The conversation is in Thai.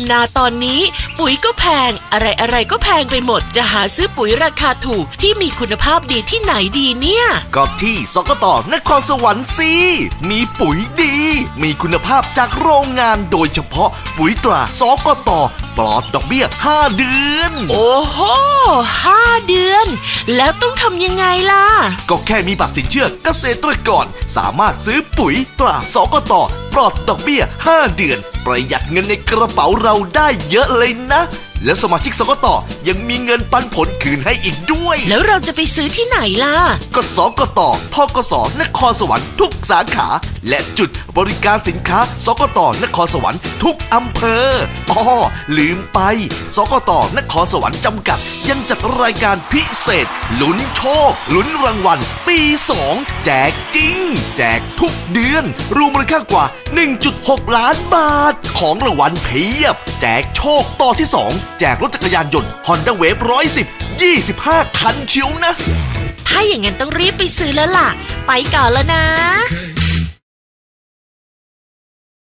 ำนาตอนนี้ ปุ๋ยก็แพง อะไรอะไรก็แพงไปหมด จะหาซื้อปุ๋ยราคาถูกที่มีคุณภาพดีที่ไหนดีเนี่ย ก็ที่สกตนครสวรรค์สิมีปุ๋ยดี มีคุณภาพจากโรงงานโดยเฉพาะปุ๋ยตราสกต ลอดดอกเบี้ย 5 เดือน โอ้โหห้าเดือน แล้วต้องทำยังไงล่ะ ก็แค่มีบัตรสินเชื่อเกษตรกร สามารถซื้อปุ๋ยตราสกตปลอดดอกเบี้ย 5 เดือน ประหยัดเงินในกระเป๋าเราได้เยอะเลยนะ และสมาชิกสกตยังมีเงินปันผลคืนให้อีกด้วย แล้วเราจะไปซื้อที่ไหนล่ะก็สกตทกสนครสวรรค์ทุกสาขา และจุดบริการสินค้า สกตนครสวรรค์ทุกอำเภออ้อลืมไป สกตนครสวรรค์จำกัด ยังจัดรายการพิเศษลุ้นโชคลุ้นรางวัล ปี2แจกจริง แจกทุกเดือน รวมมูลค่ากว่า 1.6 ล้านบาท ของรางวัลเพียบ แจกโชคต่อที่ 2 แจกรถจักรยานยนต์ Honda Wave 110 25 คันเชียวนะ ถ้าอย่างนั้นต้องรีบไปซื้อแล้วล่ะ ไปก่อนแล้วนะ